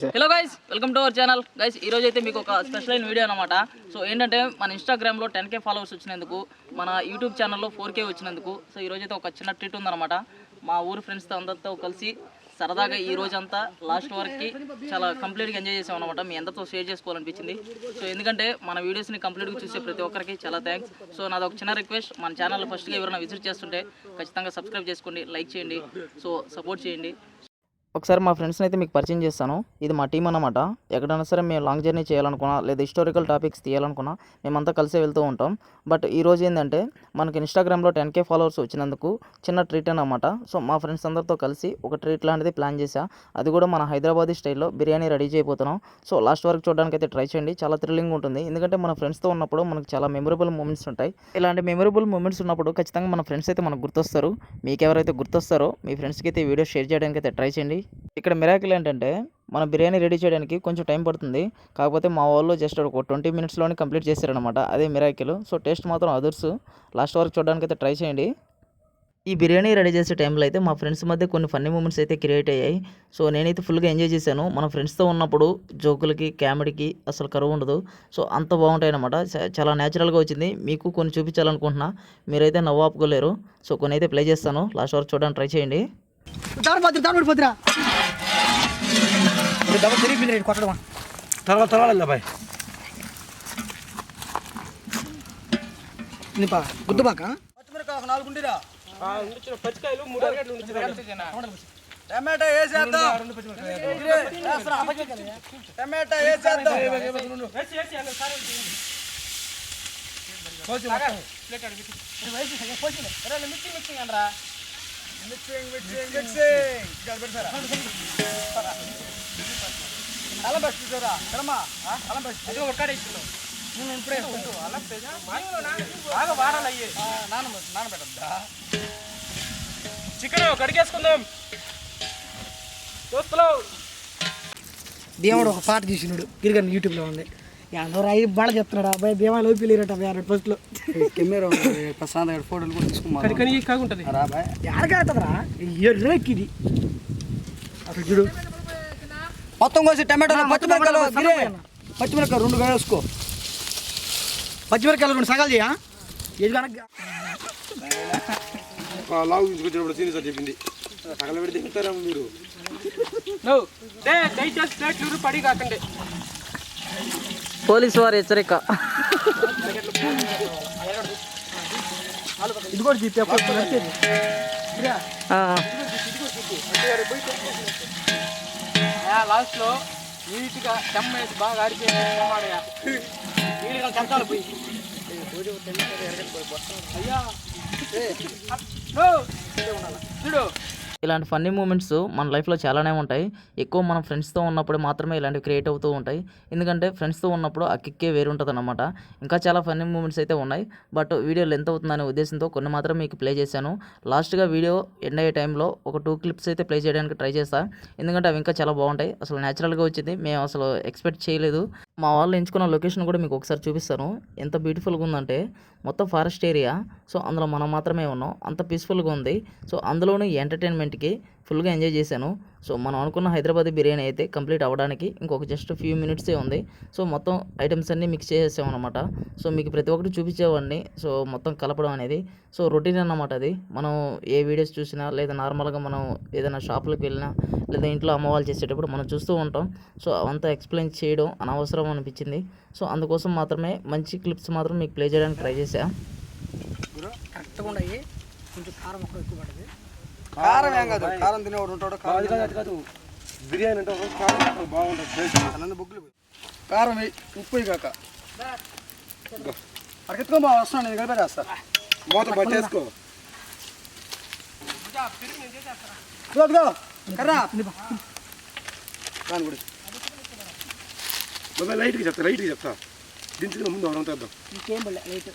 Hello guys welcome to our channel guys ఈ రోజు అయితే మీకు ఒక స్పెషల్ అయిన వీడియో అనమాట సో ఏంటంటే మన ఇన్స్టాగ్రామ్లో టెన్ కే ఫాలోవర్స్ వచ్చినందుకు మన యూట్యూబ్ ఛానల్లో ఫోర్ కే వచ్చినందుకు సో ఈ రోజు అయితే ఒక చిన్న ట్రీట్ ఉందన్నమాట. మా ఊరు ఫ్రెండ్స్తో అందరితో కలిసి సరదాగా ఈ రోజంతా లాస్ట్ వరకు చాలా కంప్లీట్గా ఎంజాయ్ చేసాం అనమాట మీ అందరితో షేర్ చేసుకోవాలనిపించింది. సో ఎందుకంటే మన వీడియోస్ని కంప్లీట్గా చూసే ప్రతి ఒక్కరికి చాలా థ్యాంక్స్ సో నాది ఒక చిన్న రిక్వెస్ట్ మన ఛానల్ ఫస్ట్గా ఎవరైనా విజిట్ చేస్తుంటే ఖచ్చితంగా సబ్స్క్రైబ్ చేసుకోండి లైక్ చేయండి. సో సపోర్ట్ చేయండి. ఒకసారి మా ఫ్రెండ్స్ని అయితే మీకు పరిచయం చేస్తాను. ఇది మా టీం అన్నమాట. ఎక్కడైనా సరే మేము లాంగ్ జర్నీ చేయాలనుకున్నా లేదా హిస్టారికల్ టాపిక్స్ తీయాలనుకున్నా మేమంతా కలిసే వెళ్తూ ఉంటాం. బట్ ఈ రోజు ఏంటంటే మనకి ఇన్స్టాగ్రామ్లో టెన్ కే ఫాలోవర్స్ వచ్చినందుకు చిన్న ట్రీట్ అనమాట సో మా ఫ్రెండ్స్ అందరితో కలిసి ఒక ట్రీట్ లాంటిది ప్లాన్ చేశా. అది కూడా మన హైదరాబాదీ స్టైల్లో బిర్యానీ రెడీ చేయబోతున్నాం. సో లాస్ట్ వరకు చూడడానికి అయితే ట్రై చేయండి. చాలా థ్రిల్లింగ్ ఉంటుంది. ఎందుకంటే మన ఫ్రెండ్స్తో ఉన్నప్పుడు మనకు చాలా మెమొరబుల్ మూమెంట్స్ ఉంటాయి. ఇలాంటి మెమొరబుల్ మూమెంట్స్ ఉన్నప్పుడు ఖచ్చితంగా మన ఫ్రెండ్స్ అయితే మనకు గుర్తొస్తారు. మీకు ఎవరైతే గుర్తొస్తారో మీ ఫ్రెండ్స్కి అయితే వీడియో షేర్ చేయడానికి అయితే ట్రై చేయండి. ఇక్కడ మిరాకిల్ ఏంటంటే మన బిర్యానీ రెడీ చేయడానికి కొంచెం టైం పడుతుంది. కాకపోతే మా వాళ్ళు జస్ట్ ఒక ట్వంటీ మినిట్స్లోనే కంప్లీట్ చేశారనమాట అదే మిరాకిల్. సో టేస్ట్ మాత్రం అదర్స్. లాస్ట్ వరకు చూడడానికి అయితే ట్రై చేయండి. ఈ బిర్యానీ రెడీ చేసే టైంలో అయితే మా ఫ్రెండ్స్ మధ్య కొన్ని ఫన్నీ మూమెంట్స్ అయితే క్రియేట్ అయ్యాయి. సో నేనైతే ఫుల్గా ఎంజాయ్ చేశాను. మన ఫ్రెండ్స్తో ఉన్నప్పుడు జోకులకి కామెడీకి అసలు కరువు ఉండదు. సో అంత బాగుంటాయి అనమాట చాలా న్యాచురల్గా వచ్చింది. మీకు కొన్ని చూపించాలనుకుంటున్నా. మీరైతే నవ్వు ఆపుకోలేరు. సో కొన్ని అయితే ప్లే చేస్తాను. లాస్ట్ వరకు చూడడానికి ట్రై చేయండి. దాని పోతురా దాని పోతురా డబ్బు తిరిగి రేటు కొట్టడం తర్వాత తర్వాత బాయ్ నిపా గుద్దుబాక పచ్చికాయలు మూడు అరగట్లు టమాటా వేసేద్దాం టమాటా వేసేద్దాం మిక్సింగ్ మిక్సింగ్ మిక్సింగ్ అల్లం బెస్ట్ చూసారా కడమా అల్లం బెస్ట్ అది ఒక్కడే ఇస్తున్నావు నేను ఇప్పుడే అల్లం బాగా వారాలు అయ్యి. నాన్న నానబెట్టద్దా చికెన్ కడిగేసుకుందాం. దోస్తులు. దేవుడు ఒక పాట తీసినాడు గిరిగన్ యూట్యూబ్లో ఉంది. అందరూ అయ్యి బాగా చెప్తున్నాడు. అబ్బాయి భీమా లోపి లేరట వేరే ఫస్ట్లో కెమెరా ప్రశాంత్ గారి ఫోటోలు కూడా తీసుకున్నాను. కని కాగుంటది ఎడకెళ్తుందిరా ఎర్రెక్కిది అసలు చూడు. మొత్తం కోసి టమాటోలు పచ్చిమిరకాయలు గిరే. పచ్చిమిరకాయలు రెండు వేసుకో. పచ్చిమిరకాయలు రెండు సగాలు చేయా. ఏది కనుక లావు తీసుకొచ్చినప్పుడు సీనియర్ సార్ చెప్పింది. సగల పెడితే తింటారా మీరు. దయచేసి ప్లేట్లు పడి కాకండి. పోలీసు వారి హెచ్చరిక. ఇది కూడా జీతే లాస్ట్లో నీట్గా చెమ్మేసి బాగా ఆడిపోయాడు పోయి. అయ్యా. చూడు. ఇలాంటి ఫన్నీ మూమెంట్స్ మన లైఫ్లో చాలానే ఉంటాయి. ఎక్కువ మనం ఫ్రెండ్స్తో ఉన్నప్పుడు మాత్రమే ఇలాంటివి క్రియేట్ అవుతూ ఉంటాయి. ఎందుకంటే ఫ్రెండ్స్తో ఉన్నప్పుడు ఆ కిక్కే వేరుంటుంది అనమాట ఇంకా చాలా ఫన్నీ మూమెంట్స్ అయితే ఉన్నాయి. బట్ వీడియో లెంత్ అవుతుందనే ఉద్దేశంతో కొన్ని మాత్రం మీకు ప్లే చేశాను. లాస్ట్గా వీడియో ఎండ్ అయ్యే టైంలో ఒక టూ క్లిప్స్ అయితే ప్లే చేయడానికి ట్రై చేస్తా. ఎందుకంటే అవి ఇంకా చాలా బాగుంటాయి. అసలు న్యాచురల్గా వచ్చింది. మేము అసలు ఎక్స్పెక్ట్ చేయలేదు. మా వాళ్ళు ఎంచుకున్న లొకేషన్ కూడా మీకు ఒకసారి చూపిస్తాను. ఎంత బ్యూటిఫుల్గా ఉందంటే మొత్తం ఫారెస్ట్ ఏరియా. సో అందులో మనం మాత్రమే ఉన్నాం. అంత పీస్ఫుల్గా ఉంది. సో అందులోనూ ఎంటర్టైన్మెంట్ ఈవెంట్కి ఫుల్గా ఎంజాయ్ చేశాను. సో మనం అనుకున్న హైదరాబాద్ బిర్యానీ అయితే కంప్లీట్ అవ్వడానికి ఇంకొక జస్ట్ ఫ్యూ మినిట్సే ఉంది. సో మొత్తం ఐటమ్స్ అన్నీ మిక్స్ చేసేసామన్నమాట. సో మీకు ప్రతి ఒక్కటి చూపించేవాడిని. సో మొత్తం కలపడం అనేది. సో రొటీన్ అన్నమాట అది. మనం ఏ వీడియోస్ చూసినా లేదా నార్మల్గా మనం ఏదైనా షాపులకు వెళ్ళినా లేదా ఇంట్లో అమ్మ వాళ్ళు చేసేటప్పుడు మనం చూస్తూ ఉంటాం. సో అవంతా ఎక్స్ప్లెయిన్ చేయడం అనవసరం అనిపించింది. సో అందుకోసం మాత్రమే మంచి క్లిప్స్ మాత్రం మీకు ప్లే చేయడానికి ట్రై చేశా. కరెక్ట్గా కొంచెం కారం ఎక్కువ పడుతుంది కారం ఏం కాదు కారం తినేవాడు ఉంటాడు కాదు అది కాదు. బిర్యానీ అంటే ఒక కారం బాగుంటుంది టేస్ట్. కారం వేయి ఉప్పు కాక. అడగెత్తుకో బా వస్తున్నాను నేను కలిపేస్తా మూత పట్టేసుకో. కర్రా. దాని లైట్గా చెప్తా లైట్గా చెప్తా. దించుకుని ముందు ఎవరంతా వేద్దాం. ఇంకేం లైట్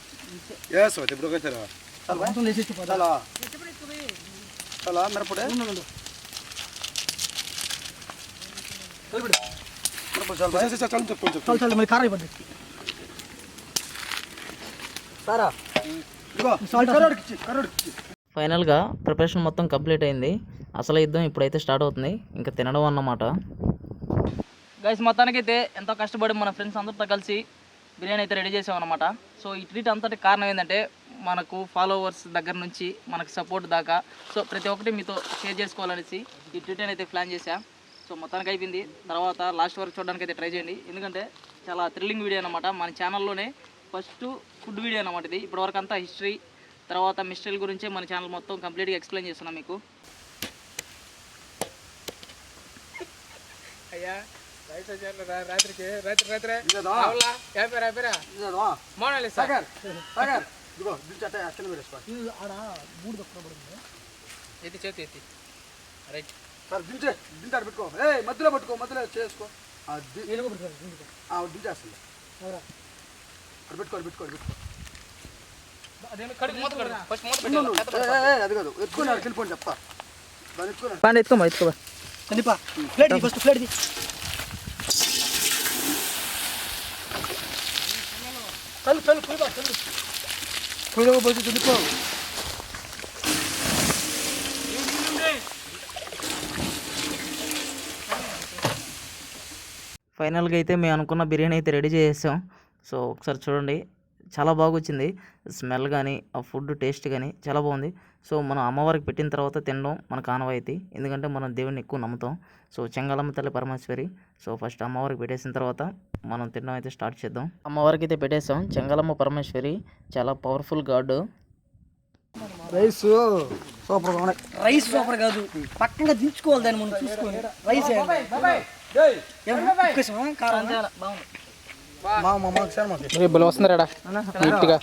చాలా మిరపడే ఫైనల్గా ప్రిపరేషన్ మొత్తం కంప్లీట్ అయింది అసలు యుద్ధం ఇప్పుడైతే స్టార్ట్ అవుతుంది ఇంకా తినడం అన్నమాట గైస్ మొత్తానికైతే ఎంతో కష్టపడి మన ఫ్రెండ్స్ అందరితో కలిసి బిర్యానీ అయితే రెడీ చేసాం అనమాట సో ఈ ట్రీట్ అంతటి కారణం ఏంటంటే మనకు ఫాలోవర్స్ దగ్గర నుంచి మనకు సపోర్ట్ దాకా. సో ప్రతి ఒక్కటి మీతో షేర్ చేసుకోవాలనేసి ఈ ట్రీట్ అయితే ప్లాన్ చేశా. సో మొత్తానికి అయిపోయింది. తర్వాత లాస్ట్ వరకు చూడడానికి అయితే ట్రై చేయండి. ఎందుకంటే చాలా థ్రిల్లింగ్ వీడియో అనమాట మన ఛానల్లోనే ఫస్ట్ ఫుడ్ వీడియో అనమాట ఇది. ఇప్పటివరకు అంతా హిస్టరీ తర్వాత మిస్టరీల గురించి మన ఛానల్ మొత్తం కంప్లీట్గా ఎక్స్ప్లెయిన్ చేస్తున్నాం మీకు. అయ్యా. రాత్రికి రాత్రి రాత్రి అవులా యాపేరా యాపేరా మోనాలి సార్ ఇదిగో దించట కింద పెట్టేసుకో ఆడ మూడు దొక్కలు పడుతుంది ఎత్తి చేతి ఎత్తి రైట్ సార్ దించే దించాడు పెట్టుకో ఏ మధ్యలో పట్టుకో మధ్యలో చేసుకో దించేస్తుంది? అక్కడ పెట్టుకో ఏ, ఏ, అది కాదు ఎత్తుకున్నాడు వెళ్ళిపోండి చెప్తా దాన్ని ఎత్తుకున్నాడు ఎత్తుకోమా ఎత్తుకోమా ప్లేట్ ఫస్ట్ ప్లేట్ తల్లి తల్లి చల్లు కుయిబా చల్లు కుదవ పోయి దింపో ఫైనల్గా అయితే మేము అనుకున్న బిర్యానీ అయితే రెడీ చేసేసాం. సో ఒకసారి చూడండి. చాలా బాగా వచ్చింది స్మెల్ కానీ ఆ ఫుడ్ టేస్ట్ కానీ చాలా బాగుంది. సో మనం అమ్మవారికి పెట్టిన తర్వాత తినడం మనకు ఆనవాయితీ ఎందుకంటే మనం దేవుడిని ఎక్కువ నమ్ముతాం. సో చెంగాలమ్మ తల్లి పరమేశ్వరి. సో ఫస్ట్ అమ్మవారికి పెట్టేసిన తర్వాత మనం తినడం అయితే స్టార్ట్ చేద్దాం. అమ్మవారికి అయితే పెట్టేసాం చెంగాలమ్మ పరమేశ్వరి చాలా powerful god rice super rice super కాదు. పక్కగా దించుకోవాలి దాన్ని మనం చూసుకోవాలి రైస్ నీట్గా.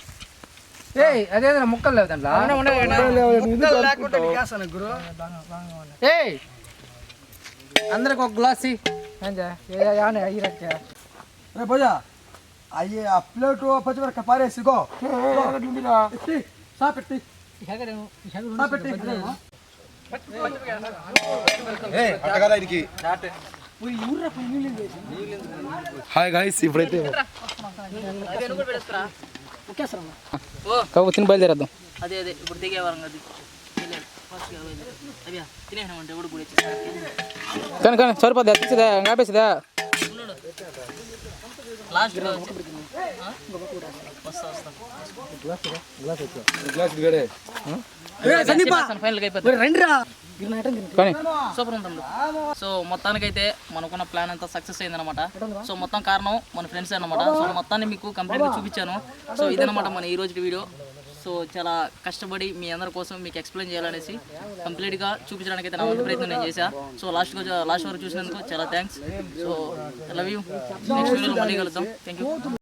అదే ముక్కలు లేవు దాంట్లో. అందరికి ఒక గ్లాస్ రే భోజా అయ్యి ఆ ప్లేట్ పచ్చిమిరక పారేసి గో ఎత్తి సా పెట్టి సా పెట్టి హాయ్ గాయస్ ఇప్పుడైతే తిని బయలుదేరేద్దాం. అదే అదే ఇప్పుడు దిగే వారం అది. కానీ కానీ సరిపోద్ది తీసేదా? ఆపేసేదా? లాస్ట్ వస్తా. సూపర్ ఉంటుంది సో మొత్తానికైతే మనకున్న ప్లాన్ అంతా సక్సెస్ అయిందనమాట సో మొత్తం కారణం మన ఫ్రెండ్స్ అన్నమాట. సో మొత్తాన్ని మీకు కంప్లీట్గా చూపించాను. సో ఇదనమాట మన ఈ రోజు వీడియో. సో చాలా కష్టపడి మీ అందరి కోసం మీకు ఎక్స్ప్లెయిన్ చేయాలనేసి కంప్లీట్గా చూపించడానికి అయితే నా వంతు ప్రయత్నం నేను చేశా. సో లాస్ట్ లాస్ట్ వరకు చూసినందుకు చాలా thanks so love you next వీడియోలో మళ్ళీ కలుద్దాం. Thank you